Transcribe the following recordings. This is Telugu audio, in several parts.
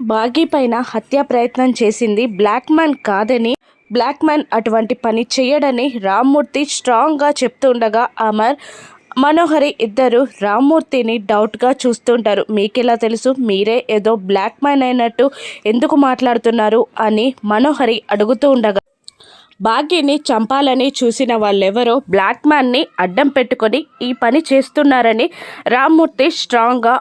బాగీ పైన హత్యా ప్రయత్నం చేసింది బ్లాక్ మ్యాన్ కాదని బ్లాక్ మ్యాన్ అటువంటి పని చేయడని రామ్మూర్తి స్ట్రాంగ్గా చెప్తుండగా అమర్ మనోహరి ఇద్దరు రామ్మూర్తిని డౌట్గా చూస్తుంటారు. మీకెలా తెలుసు? మీరే ఏదో బ్లాక్ మ్యాన్ అయినట్టు ఎందుకు మాట్లాడుతున్నారు అని మనోహరి అడుగుతూ ఉండగా భాగ్యని చంపాలని చూసిన వాళ్ళెవరో బ్లాక్ మ్యాన్ని అడ్డం పెట్టుకొని ఈ పని చేస్తున్నారని రామ్మూర్తి స్ట్రాంగ్గా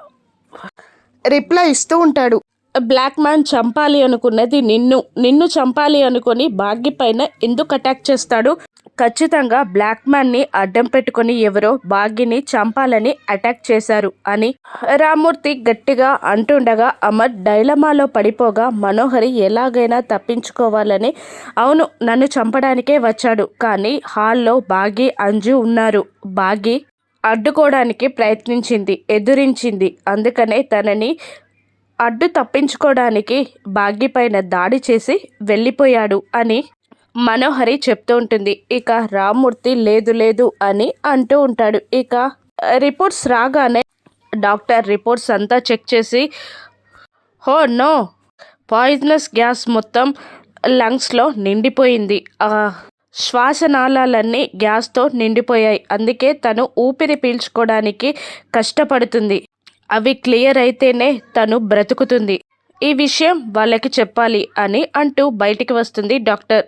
రిప్లై ఇస్తూ ఉంటాడు. బ్లాక్ మ్యాన్ చంపాలి అనుకున్నది నిన్ను. నిన్ను చంపాలి అనుకుని భాగ్య పైన ఎందుకు అటాక్ చేస్తాడు? ఖచ్చితంగా బ్లాక్ మ్యాన్ని అడ్డం పెట్టుకొని ఎవరో భాగ్యని చంపాలని అటాక్ చేశారు అని రామూర్తి గట్టిగా అంటుండగా అమర్ డైలమాలో పడిపోగా మనోహరి ఎలాగైనా తప్పించుకోవాలని. అవును నన్ను చంపడానికే వచ్చాడు కానీ హాల్లో భాగ్య అంజు ఉన్నారు. బాగి అడ్డుకోవడానికి ప్రయత్నించింది ఎదురించింది. అందుకనే తనని అడ్డు తప్పించుకోవడానికి భాగ్యపైన దాడి చేసి వెళ్ళిపోయాడు అని మనోహరి చెప్తూ ఉంటుంది. ఇక రామ్మూర్తి లేదు లేదు అని అంటూ ఉంటాడు. ఇక రిపోర్ట్స్ రాగానే డాక్టర్ రిపోర్ట్స్ అంతా చెక్ చేసి హో నో! పాయిజనస్ గ్యాస్ మొత్తం లంగ్స్లో నిండిపోయింది. ఆ శ్వాసనాళాలన్నీ గ్యాస్తో నిండిపోయాయి. అందుకే తను ఊపిరి పీల్చుకోవడానికి కష్టపడుతుంది. అవి క్లియర్ అయితేనే తను బ్రతుకుతుంది. ఈ విషయం వాళ్ళకి చెప్పాలి అని అంటూ బయటికి వస్తుంది డాక్టర్.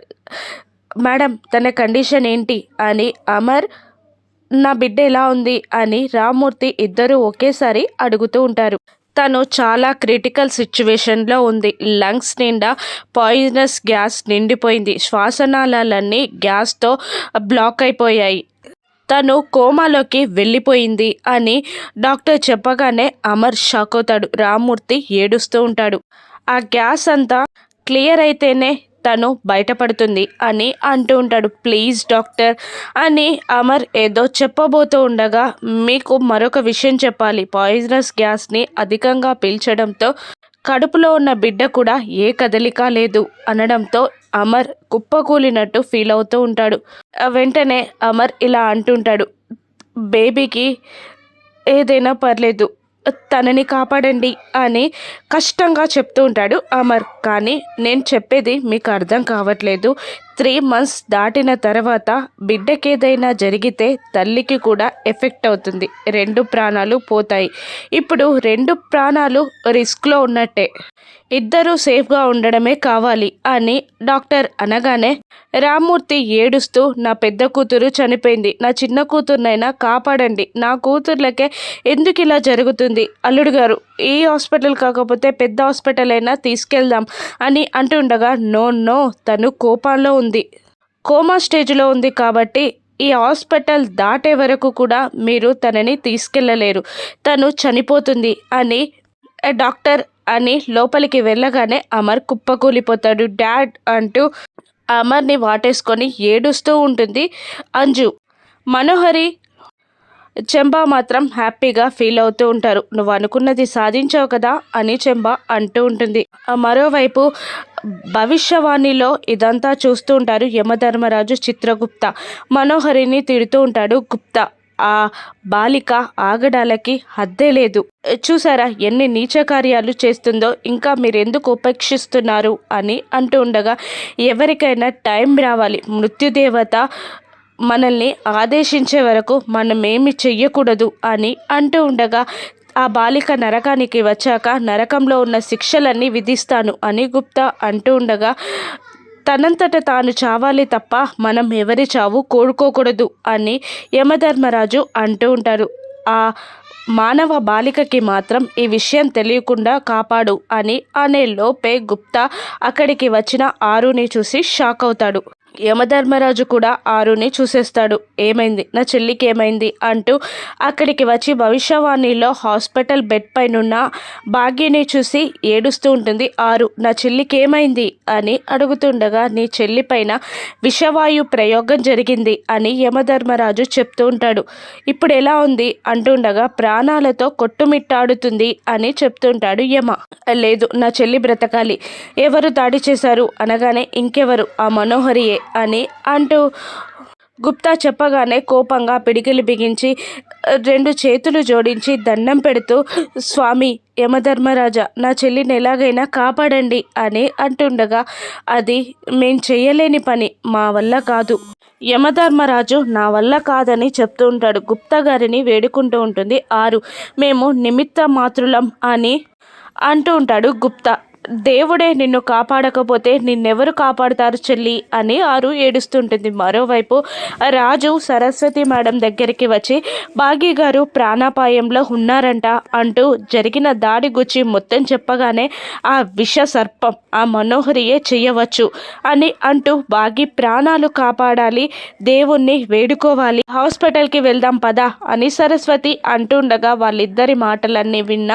మేడం తన కండిషన్ ఏంటి? అని అమర్ నా బిడ్డ ఎలా ఉంది? అని రామ్మూర్తి ఇద్దరు ఒకేసారి అడుగుతూ ఉంటారు. తను చాలా క్రిటికల్ సిచ్యువేషన్లో ఉంది. లంగ్స్ నిండా పాయిజనస్ గ్యాస్ నిండిపోయింది. శ్వాసనాళాలన్నీ గ్యాస్తో బ్లాక్ అయిపోయాయి. తను కోమాలోకి వెళ్ళిపోయింది అని డాక్టర్ చెప్పగానే అమర్ షాక్ అవుతాడు. రామ్మూర్తి ఏడుస్తూ ఉంటాడు. ఆ గ్యాస్ అంతా క్లియర్ అయితేనే తను బయటపడుతుంది అని అంటూ ఉంటాడు. ప్లీజ్ డాక్టర్ అని అమర్ ఏదో చెప్పబోతూ ఉండగా మీకు మరొక విషయం చెప్పాలి. పాయిజనస్ గ్యాస్ని అధికంగా పీల్చడంతో కడుపులో ఉన్న బిడ్డ కూడా ఏ కదలిక లేదు అనడంతో అమర్ కుప్పకూలినట్టు ఫీల్ అవుతూ ఉంటాడు. వెంటనే అమర్ ఇలా అంటుంటాడు బేబీకి ఏదైనా పర్లేదు తనని కాపాడండి అని కష్టంగా చెప్తూ ఉంటాడు అమర్. కానీ నేను చెప్పేది మీకు అర్థం కావట్లేదు త్రీ మంత్స్ దాటిన తర్వాత బిడ్డకేదైనా జరిగితే తల్లికి కూడా ఎఫెక్ట్ అవుతుంది. రెండు ప్రాణాలు పోతాయి. ఇప్పుడు రెండు ప్రాణాలు రిస్క్లో ఉన్నట్టే. ఇద్దరూ సేఫ్గా ఉండడమే కావాలి అని డాక్టర్ అనగానే రామ్మూర్తి ఏడుస్తూ నా పెద్ద కూతురు చనిపోయింది. నా చిన్న కూతురునైనా కాపాడండి. నా కూతుర్లకే ఎందుకు ఇలా జరుగుతుంది? అల్లుడు గారు ఈ హాస్పిటల్ కాకపోతే పెద్ద హాస్పిటల్ అయినా తీసుకెళ్దాం అని అంటుండగా నో నో. తను కోపంలో ఉంది. కోమా స్టేజ్లో ఉంది కాబట్టి ఈ హాస్పిటల్ దాటే వరకు కూడా మీరు తనని తీసుకెళ్ళలేరు తను చనిపోతుంది అని డాక్టర్ అని లోపలికి వెళ్ళగానే అమర్ కుప్పకూలిపోతాడు. డాడ్ అంటూ అమర్ని వాటేసుకొని ఏడుస్తూ ఉంటుంది. అంజు మనోహరి చెంబా మాత్రం హ్యాపీగా ఫీల్ అవుతూ ఉంటారు. నువ్వు అనుకున్నది సాధించావు కదా అని చెంబా అంటూ ఉంటుంది. మరోవైపు భవిష్యవాణిలో ఇదంతా చూస్తూ ఉంటారు యమధర్మరాజు చిత్రగుప్త. మనోహరిని తిడుతూ ఉంటాడు గుప్తా. ఆ బాలిక ఆగడాలకి హద్దే లేదు. చూసారా ఎన్ని నీచ కార్యాలు చేస్తుందో ఇంకా మీరెందుకు ఉపేక్షిస్తున్నారు అని అంటూ ఉండగా ఎవరికైనా టైం రావాలి. మృత్యుదేవత మనల్ని ఆదేశించే వరకు మనమేమి చెయ్యకూడదు అని అంటూ ఉండగా ఆ బాలిక నరకానికి వచ్చాక నరకంలో ఉన్న శిక్షలన్నీ విధిస్తాను అని గుప్తా అంటూ ఉండగా తనంతట తాను చావాలి తప్ప మనం ఎవరి చావు కోరుకోకూడదు అని యమధర్మరాజు అంటూ ఉంటారు. ఆ మానవ బాలికకి మాత్రం ఈ విషయం తెలియకుండా కాపాడు అని అనే లోపే గుప్తా అక్కడికి వచ్చిన ఆరుని చూసి షాక్ అవుతాడు యమధర్మరాజు కూడా ఆరుని చూసేస్తాడు. ఏమైంది? నా చెల్లికి ఏమైంది? అంటూ అక్కడికి వచ్చి భవిష్యవాణిలో హాస్పిటల్ బెడ్ పైనున్న భాగ్యని చూసి ఏడుస్తూ ఉంటుంది. ఆరు నా చెల్లికి ఏమైంది? అని అడుగుతుండగా నీ చెల్లి పైన విషవాయు ప్రయోగం జరిగింది అని యమధర్మరాజు చెప్తూ ఉంటాడు. ఇప్పుడు ఎలా ఉంది? అంటుండగా ప్రాణాలతో కొట్టుమిట్టాడుతుంది అని చెప్తుంటాడు యమ. లేదు నా చెల్లి బ్రతకాలి. ఎవరు దాడి చేశారు? అనగానే ఇంకెవరు? ఆ మనోహరియే. అని అంటూ గుప్తా చెప్పగానే కోపంగా పిడికిలి బిగించి రెండు చేతులు జోడించి దండం పెడుతూ స్వామి యమధర్మరాజా నా చెల్లిని ఎలాగైనా కాపాడండి అని అంటుండగా అది మేం చేయలేని పని మా వల్ల కాదు. యమధర్మరాజు నా వల్ల కాదని చెప్తూ ఉంటాడు గుప్తా గారిని వేడుకుంటూ ఉంటుంది. ఆరు మేము నిమిత్త మాతృలం అని అంటూ ఉంటాడు గుప్తా. దేవుడే నిన్ను కాపాడకపోతే నిన్నెవరు కాపాడుతారు చెల్లి అని ఆరు ఏడుస్తుంటుంది. మరోవైపు రాజు సరస్వతి మేడం దగ్గరికి వచ్చి బాగి గారు ప్రాణాపాయంలో ఉన్నారంట అంటూ జరిగిన దాడి గుచ్చి మొత్తం చెప్పగానే ఆ విష సర్పం ఆ మనోహరియే చేయవచ్చు అని అంటూ బాగి ప్రాణాలు కాపాడాలి దేవుణ్ణి వేడుకోవాలి హాస్పిటల్కి వెళ్దాం పదా అని సరస్వతి అంటుండగా వాళ్ళిద్దరి మాటలన్నీ విన్న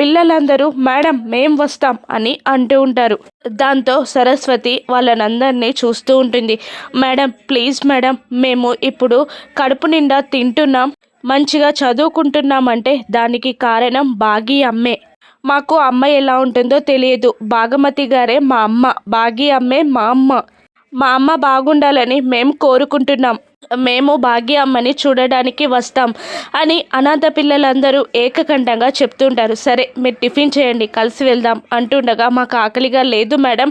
పిల్లలందరూ మేడం మేం వస్తాం అని అంటూ ఉంటారు. దాంతో సరస్వతి వాళ్ళనందరినీ చూస్తూ ఉంటుంది. మేడం ప్లీజ్ మేడం మేము ఇప్పుడు కడుపు నిండా తింటున్నాం. మంచిగా చదువుకుంటున్నామంటే దానికి కారణం బాగి అమ్మే. మాకు అమ్మ ఎలా ఉంటుందో తెలియదు. భాగమతి గారే మా అమ్మ. బాగి అమ్మే మా అమ్మ. మా అమ్మ బాగుండాలని మేము కోరుకుంటున్నాం. మేము భాగ్య అమ్మని చూడడానికి వస్తాం అని అనాథ పిల్లలందరూ ఏకకంఠంగా చెప్తుంటారు. సరే మీరు టిఫిన్ చేయండి కలిసి వెళ్దాం అంటుండగా మాకు ఆకలిగా లేదు మేడం.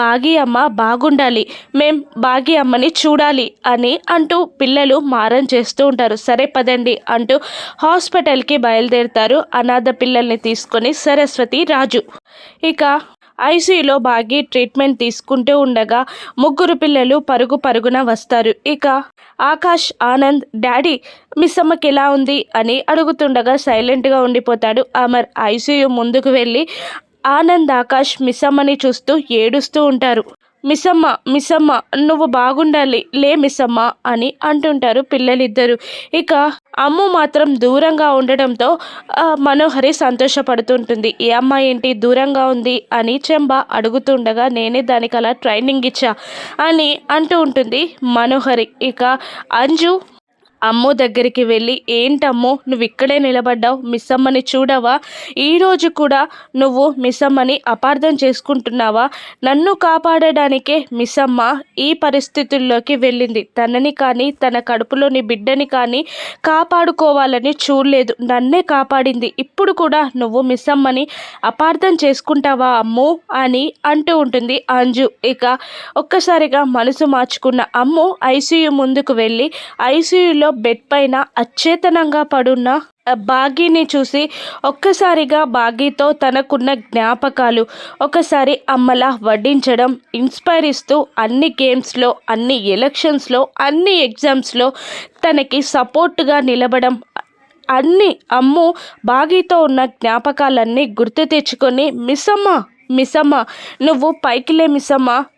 బాగి అమ్మ బాగుండాలి మేం బాగి అమ్మని చూడాలి అని అంటూ పిల్లలు మారం చేస్తూ ఉంటారు. సరే పదండి అంటూ హాస్పిటల్కి బయలుదేరుతారు అనాథ పిల్లల్ని తీసుకొని సరస్వతి రాజు. ఇక ఐసీయూలో బాగి ట్రీట్మెంట్ తీసుకుంటూ ఉండగా ముగ్గురు పిల్లలు పరుగు పరుగున వస్తారు. ఇక ఆకాష్ ఆనంద్ డాడీ మిస్ అమ్మకి ఎలా ఉంది? అని అడుగుతుండగా సైలెంట్గా ఉండిపోతాడు అమర్. ఐసీయూ ముందుకు వెళ్ళి ఆనంద్ ఆకాష్ మిస్ అమ్మని చూస్తూ ఏడుస్తూ ఉంటారు. మిస్సమ్మ మిస్సమ్మ నువ్వు బాగుండాలి లే మిస్సమ్మ అని అంటుంటారు పిల్లలిద్దరూ. ఇక అమ్ము మాత్రం దూరంగా ఉండడంతో మనోహరి సంతోషపడుతుంటుంది. ఏ అమ్మాయి ఏంటి? దూరంగా ఉంది అని చెంబ అడుగుతుండగా నేనే దానికి అలా ట్రైనింగ్ ఇచ్చా అని అంటూ ఉంటుంది మనోహరి. ఇక అంజు అమ్ము దగ్గరికి వెళ్ళి ఏంటమ్మో నువ్వు ఇక్కడే నిలబడ్డావు మిస్ అమ్మని చూడవా ఈరోజు కూడా నువ్వు మిస్ అమ్మని అపార్థం చేసుకుంటున్నావా? నన్ను కాపాడడానికే మిస్ అమ్మ ఈ పరిస్థితుల్లోకి వెళ్ళింది. తనని కానీ తన కడుపులోని బిడ్డని కానీ కాపాడుకోవాలని చూడలేదు. నన్నే కాపాడింది. ఇప్పుడు కూడా నువ్వు మిస్ అమ్మని అపార్థం చేసుకుంటావా అమ్ము? అని అంటూ ఉంటుంది అంజు. ఇక ఒక్కసారిగా మనసు మార్చుకున్న అమ్ము ఐసీయూ ముందుకు వెళ్ళి ఐసీయూలో బెడ్ పైన అచేతనంగా పడున్న బాగీని చూసి ఒక్కసారిగా బాగీతో తనకున్న జ్ఞాపకాలు ఒకసారి అమ్మలా వడ్డించడం ఇన్స్పైర్ ఇస్తూ అన్ని గేమ్స్లో అన్ని ఎలక్షన్స్లో అన్ని ఎగ్జామ్స్లో తనకి సపోర్ట్గా నిలబడం. అన్ని అమ్ము బాగీతో ఉన్న జ్ఞాపకాలన్నీ గుర్తు తెచ్చుకొని మిస్ అమ్మ నువ్వు పైకిలే మిస్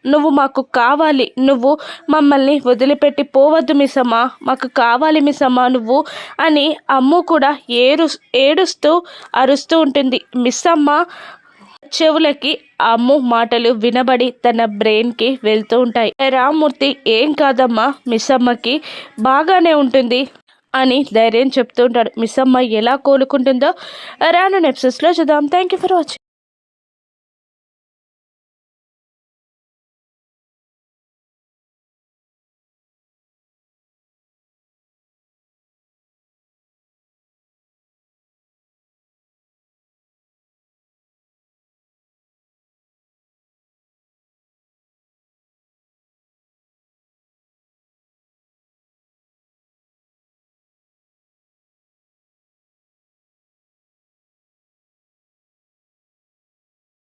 నువ్వు మాకు కావాలి. నువ్వు మమ్మల్ని వదిలిపెట్టి పోవద్దు మిస్ మాకు కావాలి మిస్ నువ్వు అని అమ్ము కూడా ఏడు ఏడుస్తూ అరుస్తూ ఉంటుంది. మిస్సమ్మ చెవులకి అమ్ము మాటలు వినబడి తన బ్రెయిన్కి వెళ్తూ ఉంటాయి. రామ్మూర్తి ఏం కాదమ్మా మిస్ అమ్మకి బాగానే ఉంటుంది అని ధైర్యం చెప్తూ ఉంటాడు. మిస్సమ్మ ఎలా కోలుకుంటుందో రాను నెప్సెస్లో చూద్దాం. Thank you for watching